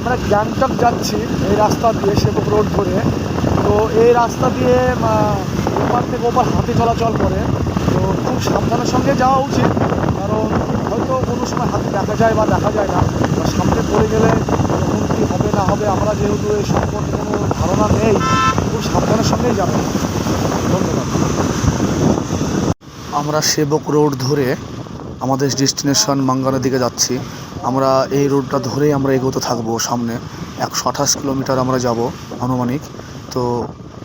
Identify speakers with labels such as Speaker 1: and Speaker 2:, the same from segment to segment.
Speaker 1: আমরা গ্যাংটক যাচ্ছি, এই রাস্তা দিয়ে সেবক রোড ধরে। তো এই রাস্তা দিয়ে ওপার থেকে ওপার হাতি চলাচল করে। তো খুব সাবধানের সঙ্গে যাওয়া উচিত, কারণ হয়তো কোনো সময় হাতি দেখা যায় বা দেখা যায় না। বা সামনে পড়ে গেলে কখন কী হবে, না হবে, আমরা যেহেতু এই সম্পর্কে কোনো ধারণা নেই, খুব সাবধানের সঙ্গেই যাব। ধন্যবাদ। আমরা সেবক রোড ধরে আমাদের ডেস্টিনেশন মাঙ্গানের দিকে যাচ্ছি। আমরা এই রোডটা ধরেই আমরা এগোতে থাকব সামনে। একশো আঠাশ কিলোমিটার আমরা যাব আনুমানিক। তো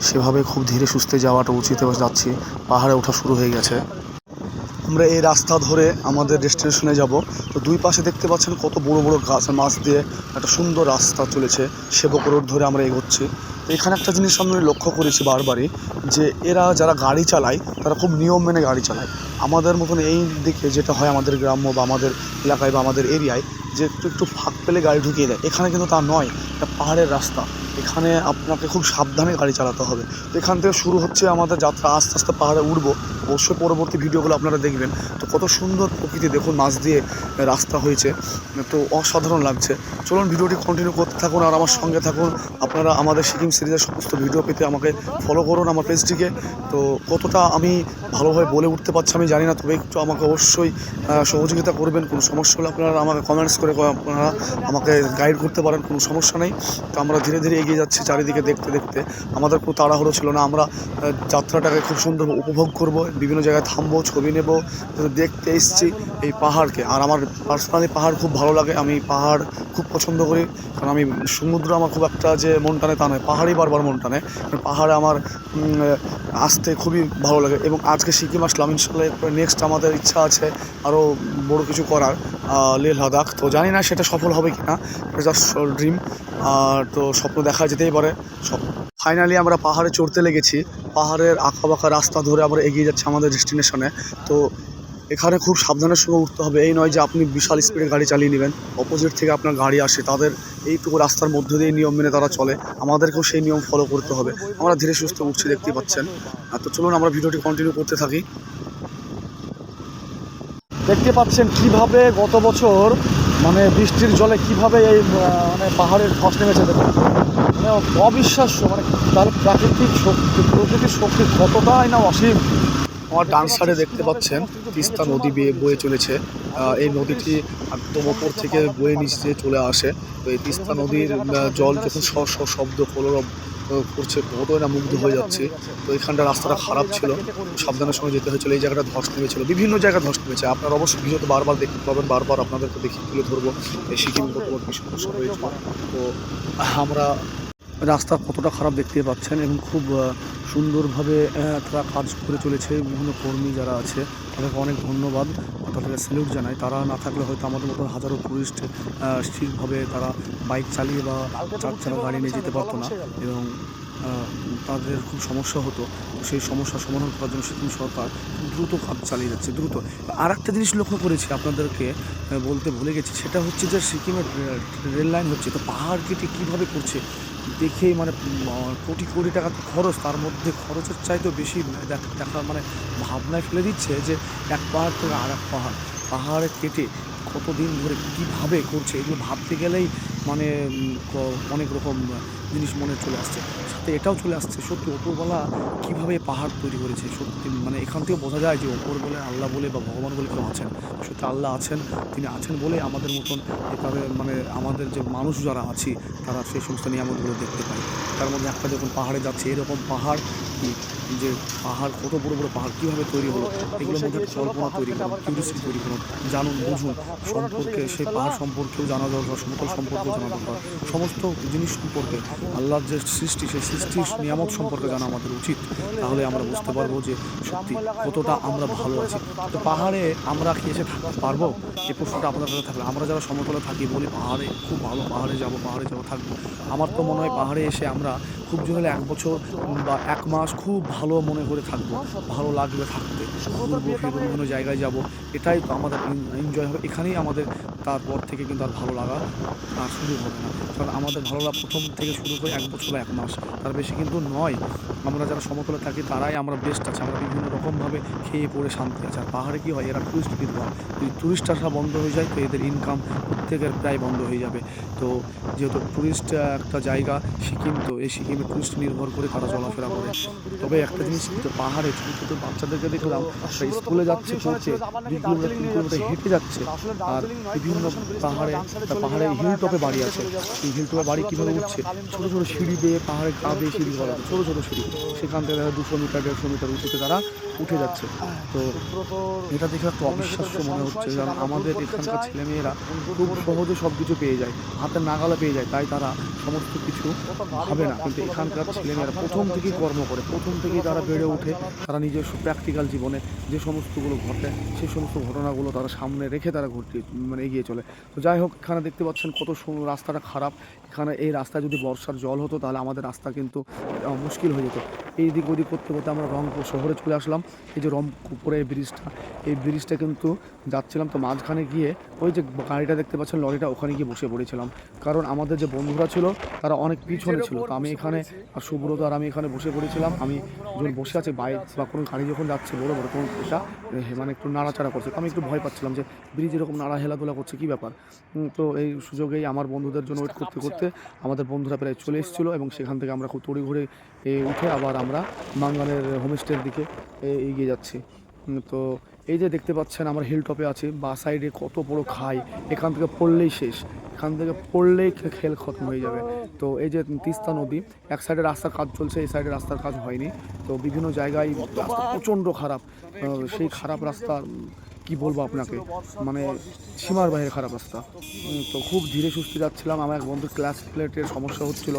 Speaker 1: সেভাবে খুব ধীরে সুস্থে যাওয়াটা উচিত যাচ্ছি। পাহাড়ে ওঠা শুরু হয়ে গেছে। আমরা এই রাস্তা ধরে আমাদের ডেস্টিনেশনে যাব। তো দুই পাশে দেখতে পাচ্ছেন কত বড় বড় গাছ, মাছ দিয়ে একটা সুন্দর রাস্তা চলেছে। সেবক রোড ধরে আমরা এগোচ্ছি। এখানে একটা জিনিস আমি লক্ষ্য করেছি বারবারই, যে এরা যারা গাড়ি চালায়, তারা খুব নিয়ম মেনে গাড়ি চালায়। আমাদের মতন এই দিকে যেটা হয় আমাদের গ্রাম্য বা আমাদের এলাকায় বা আমাদের এরিয়ায়, যে একটু একটু ফাঁক পেলে গাড়ি ঢুকিয়ে দেয়। এখানে কিন্তু তা নয়, এটা পাহাড়ের রাস্তা। এখানে আপনাকে খুব সাবধানে গাড়ি চালাতে হবে। তো এখান থেকে শুরু হচ্ছে আমাদের যাত্রা, আস্তে আস্তে পাহাড়ে উঠবো। অবশ্যই পরবর্তী ভিডিওগুলো আপনারা দেখবেন। তো কত সুন্দর প্রকৃতি, দেখুন মাছ দিয়ে রাস্তা হয়েছে। তো অসাধারণ লাগছে। চলুন ভিডিওটি কন্টিনিউ করতে থাকুন আর আমার সঙ্গে থাকুন। আপনারা আমাদের সিকিম সিরিজের সমস্ত ভিডিও পেতে আমাকে ফলো করুন আমার পেজটিকে তো কতটা আমি ভালোভাবে বলে উঠতে পারছি আমি জানি না, তবে একটু আমাকে অবশ্যই সহযোগিতা করবেন, কোনো সমস্যা হলে আপনারা আমাকে কমেন্টস করে আপনারা আমাকে গাইড করতে পারেন, কোনো সমস্যা নেই। তো আমরা ধীরে ধীরে এগিয়ে যাচ্ছি চারিদিকে দেখতে দেখতে। আমাদের কোনো তাড়াহুড়ো ছিল না, আমরা যাত্রাটাকে খুব সুন্দর উপভোগ করব, বিভিন্ন জায়গায় থামবো, ছবি নেব দেখতে এসছি এই পাহাড়কে। আর আমার পার্সোনালি পাহাড় খুব ভালো লাগে, আমি পাহাড় খুব পছন্দ করি, কারণ আমি সমুদ্র আমার খুব একটা যে মন টানে তা নয় পাহাড়ই বারবার মন টানে পাহাড়ে আমার আসতে খুবই ভালো লাগে এবং আজকে সিকিম আসলাম। ইনশাল্লাহ নেক্সট আমাদের ইচ্ছা আছে আরও বড় কিছু করার লেহ লাদাখ। তো জানি না সেটা সফল হবে কি না জাস্ট ড্রিম তো স্বপ্ন দেখা যেতেই পারে। ফাইনালি আমরা পাহাড়ে চড়তে লেগেছি। পাহাড়ের আঁকা বাঁকা রাস্তা ধরে আমরা এগিয়ে যাচ্ছি আমাদের ডেস্টিনেশনে তো এখানে খুব সাবধানের সঙ্গে উঠতে হবে। এই নয় যে আপনি বিশাল স্পিডে গাড়ি চালিয়ে নেবেন। অপোজিট থেকে আপনার গাড়ি আসে। তাদের এইটুকু রাস্তার মধ্য দিয়ে নিয়ম মেনে তারা চলে। আমাদেরকেও সেই নিয়ম ফলো করতে হবে। আমরা ধীরে সুস্থ উঠছি, দেখতেই পাচ্ছেন। তো চলুন, আমরা ভিডিওটি কন্টিনিউ করতে থাকি। দেখতে পাচ্ছেন কীভাবে গত বছর মানে বৃষ্টির জলে কীভাবে এই মানে পাহাড়ের ধস নেমেছে দেখুন। মানে অবিশ্বাস্য মানে তার প্রাকৃতিক শক্তি, প্রকৃতির শক্তি কতটাই না অসীম। আমার ডান সাইডে দেখতে পাচ্ছেন, তিস্তা নদী বেয়ে বয়ে চলেছে। এই নদীটি একদম ওপর থেকে বয়ে নিচে চলে আসে। তো এই তিস্তা নদীর জল যখন স শ শব্দ কলরব করছে কতই না মুগ্ধ হয়ে যাচ্ছে। তো এখানটা রাস্তাটা খারাপ ছিল। সাবধানের সঙ্গে যেতে হয়েছিল। এই জায়গাটা ধস নেমেছিল। বিভিন্ন জায়গায় ধস নেমেছে। আপনারা অবশ্যই ভিডিওতে বারবার দেখতে পাবেন। বারবার আপনাদেরকে দেখি তুলে ধরবো। এই সিকিম কি সমস্যা তো আমরা রাস্তা কতটা খারাপ দেখতে পাচ্ছেন এবং খুব সুন্দরভাবে তারা কাজ করে চলেছে। বিভিন্ন কর্মী যারা আছে তাদেরকে অনেক ধন্যবাদ। তাদেরকে স্যালিউট জানাই। তারা না থাকলে হয়তো আমাদের মতো হাজারো টুরিস্ট ঠিকভাবে তারা বাইক চালিয়ে বা চার চাকা গাড়ি নিয়ে যেতে পারতো না। এবং তাদের খুব সমস্যা হতো। সেই সমস্যার সমাধান করার জন্য সিকিম সরকার দ্রুত কাজ চালিয়ে যাচ্ছে দ্রুত। আর একটা জিনিস লক্ষ্য করেছি আপনাদেরকে বলতে ভুলে গেছি। সেটা হচ্ছে যে সিকিমের রেল লাইন হচ্ছে। তো পাহাড় কেটে কীভাবে করছে? দেখেই মানে কোটি কোটি টাকা খরচ, তার মধ্যে খরচের চাইতেও বেশি দেখা মানে ভাবনায় ফেলে দিচ্ছে যে এক পাহাড় থেকে আর এক পাহাড়, পাহাড়ে কেটে কতদিন ধরে কীভাবে করছে, এগুলো ভাবতে গেলেই মানে অনেক রকম জিনিস মনে চলে আসছে। সাথে এটাও চলে আসছে। সত্যি ওপরবেলা কীভাবে পাহাড় তৈরি করেছে, সত্যি মানে এখান থেকে বোঝা যায় যে ওপর বলে আল্লাহ বলে বা ভগবান বলে কেউ আছেন। সত্যি আল্লাহ আছেন, তিনি আছেন বলে আমাদের মতন এভাবে মানে আমাদের যে মানুষ যারা আছি, তারা সেই সমস্ত নিয়ামতগুলো দেখতে পায়। তার মধ্যে একটা যখন পাহাড়ে যাচ্ছে, এরকম পাহাড় যে পাহাড় কত বড় বড় পাহাড় কীভাবে তৈরি হলো এগুলোর মধ্যে একটা কল্পনা তৈরি করুন কিউরিয়াসিটি তৈরি করুন জানুন বুঝুন সম্পর্কে সেই পাহাড় সম্পর্কেও জানা দরকার সমতল সম্পর্কেও জানা দরকার। সমস্ত জিনিস সম্পর্কে আল্লাহর যে সৃষ্টি সেই সৃষ্টির নিয়ামত সম্পর্কে জানা আমাদের উচিত। তাহলে আমরা বুঝতে পারব যে সত্যি কতটা আমরা ভালো আছি। তো পাহাড়ে আমরা কি এসে থাকতে পারব? এই প্রশ্নটা আপনাদের কাছে থাকলে আমরা যারা সমতলে থাকি বলি পাহাড়ে খুব ভালো পাহাড়ে যাব পাহাড়ে যাব থাকব। আমার তো মনে হয় পাহাড়ে এসে আমরা খুব জোর হলে এক বছর বা এক মাস খুব ভালো মনে করে থাকব ভালো লাগবে থাকতে। ঘুরবো ফিরবো বিভিন্ন জায়গায় যাব এটাই তো আমাদের এনজয় হবে। এখানেই আমাদের তারপর থেকে কিন্তু আর ভালো লাগা আর শুরু হবে না। কারণ আমাদের ভালো লাগা প্রথম থেকে শুরু করে এক বছর এক মাস। তার বেশি কিন্তু নয়। আমরা যারা সমতলে থাকি, তারাই আমরা বেস্ট আছে। আমরা বিভিন্ন রকমভাবে খেয়ে পড়ে শান্তি আছে। আর পাহাড়ে কী হয়, এরা টুরিস্ট নির্ভর যদি টুরিস্ট আসা বন্ধ হয়ে যায়, তো এদের ইনকাম প্রত্যেকের প্রায় বন্ধ হয়ে যাবে। তো যেহেতু টুরিস্ট একটা জায়গা সিকিম, তো এই সিকিমে টুরিস্ট নির্ভর করে তারা চলাফেরা করে। তবে একটা জিনিস পাহাড়ে ছোটো ছোটো বাচ্চাদেরকে দেখলাম স্কুলে যাচ্ছে, পড়ছে হেঁটে যাচ্ছে। আর পাহাড়ে, তা পাহাড়ে হিল টপে বাড়ি আছে। এই হিল টপে বাড়ি কীভাবে উঠছে? ছোটো ছোটো সিঁড়ি দিয়ে পাহাড়ে গা দিয়ে সিঁড়ি করা ছোটো ছোটো সিঁড়ি। সেখান থেকে দেখা দুশো মিটার, দেড়শো মিটার উঁচুতে তারা উঠে যাচ্ছে। তো এটা দেখে একটু অবিশ্বাস্য মনে হচ্ছে, কারণ আমাদের এখানকার ছেলেমেয়েরা খুব সহজে সব কিছু পেয়ে যায়, হাতের নাগালে পেয়ে যায়, তাই তারা সমস্ত কিছু ভাবে না। কিন্তু এখানকার ছেলেমেয়েরা প্রথম থেকেই কর্ম করে, প্রথম থেকেই তারা বেড়ে ওঠে, তারা নিজস্ব প্র্যাকটিক্যাল জীবনে যে সমস্তগুলো ঘটে সেই সমস্ত ঘটনাগুলো তারা সামনে রেখে তারা ঘটে মানে এগিয়ে চলে। তো যাই হোক, এখানে দেখতে পাচ্ছেন কত রাস্তাটা খারাপ। এখানে এই রাস্তায় যদি বর্ষার জল হতো, তাহলে আমাদের রাস্তা কিন্তু মুশকিল হয়ে যেত। এই দিক ওদিক করতে করতে আমরা রংপুর শহরে চলে আসলাম। এই যে রংপুরে এই ব্রিজটা এই ব্রিজটা কিন্তু যাচ্ছিলাম তো মাঝখানে গিয়ে ওই যে গাড়িটা দেখতে পাচ্ছেন, লরিটা ওখানে গিয়ে বসে পড়েছিলাম। কারণ আমাদের যে বন্ধুরা ছিল, তারা অনেক পিছনে ছিল। তো আমি এখানে, আর সুব্রত আর আমি এখানে বসে পড়েছিলাম। আমি যখন বসে আছে, বাইক বা কোনো গাড়ি যখন যাচ্ছে, বড় বড় তখন এটা মানে একটু নাড়াচাড়া করছে। আমি একটু ভয় পাচ্ছিলাম যে ব্রিজ এরকম নাড়া হেলাধুলা করছে কী ব্যাপার? তো এই সুযোগেই আমার বন্ধুদের জন্য ওয়েট করতে করতে আমাদের বন্ধুরা প্রায় চলে এসেছিল এবং সেখান থেকে আমরা খুব তড়ি ঘুরে এ, উঠে আবার আমরা মাঙ্গানের হোমস্টের দিকে এগিয়ে যাচ্ছি। তো এই যে দেখতে পাচ্ছেন আমরা হিল টপে আছি বা সাইডে কত বড় খাই এখান থেকে পড়লেই শেষ। এখান থেকে পড়লেই খেল খতম হয়ে যাবে। তো এই যে তিস্তা নদী এক সাইডে রাস্তার কাজ চলছে এই সাইডে রাস্তার কাজ হয়নি। তো বিভিন্ন জায়গায় রাস্তা প্রচণ্ড খারাপ। সেই খারাপ রাস্তা কি বলব আপনাকে? মানে সীমার বাইরে খারাপ রাস্তা। তো খুব ধীরে সুস্থে যাচ্ছিলাম। আমার এক বন্ধুর ক্লাস প্লেটের সমস্যা হচ্ছিল।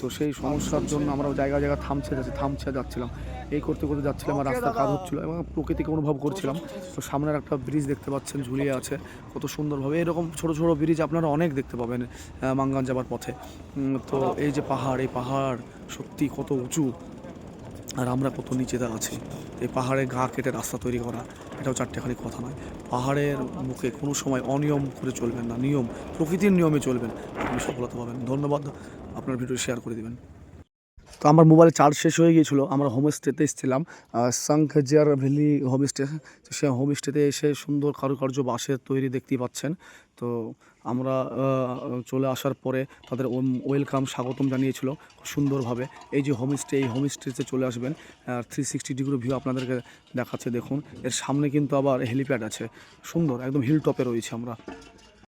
Speaker 1: তো সেই সমস্যার জন্য আমরা জায়গা জায়গা থামছে, যাচ্ছে, থামছে যাচ্ছিলাম। এই করতে করতে যাচ্ছিলাম আর রাস্তা কাজ হচ্ছিল এবং প্রকৃতিকে অনুভব করছিলাম। তো সামনের একটা ব্রিজ দেখতে পাচ্ছেন, ঝুলিয়ে আছে। কত সুন্দরভাবে এরকম ছোট ছোট ব্রিজ আপনারা অনেক দেখতে পাবেন মাঙ্গান যাবার পথে। তো এই যে পাহাড়, এই পাহাড় সত্যি কত উঁচু। আর আমরা কত নিচেতে আছি। এই পাহাড়ে গা কেটে রাস্তা তৈরি করা, এটাও চারটেখানি কথা নয়। পাহাড়ের মুখে কোনো সময় অনিয়ম করে চলবেন না, নিয়ম, প্রকৃতির নিয়মে চলবেন। আপনি সফলতা পাবেন। ধন্যবাদ, আপনার ভিডিও শেয়ার করে দিবেন। তো আমার মোবাইলে চার্জ শেষ হয়ে গিয়েছিল, আমরা হোমস্টেতে এসেছিলাম। সাংখজিয়ার ভ্যালি হোমস্টে সে হোমস্টেতে এসে সুন্দর কারুকার্য বাঁশের তৈরি দেখতেই পাচ্ছেন। তো আমরা চলে আসার পরে তাদের ওয়েলকাম স্বাগতম জানিয়েছিল খুব সুন্দরভাবে। এই যে হোমস্টে এই হোমস্টেতে চলে আসবেন, আর থ্রি সিক্সটি ডিগ্রি ভিউ আপনাদেরকে দেখাচ্ছে, দেখুন। এর সামনে কিন্তু আবার হেলিপ্যাড আছে। সুন্দর, একদম হিল টপে রয়েছে আমরা।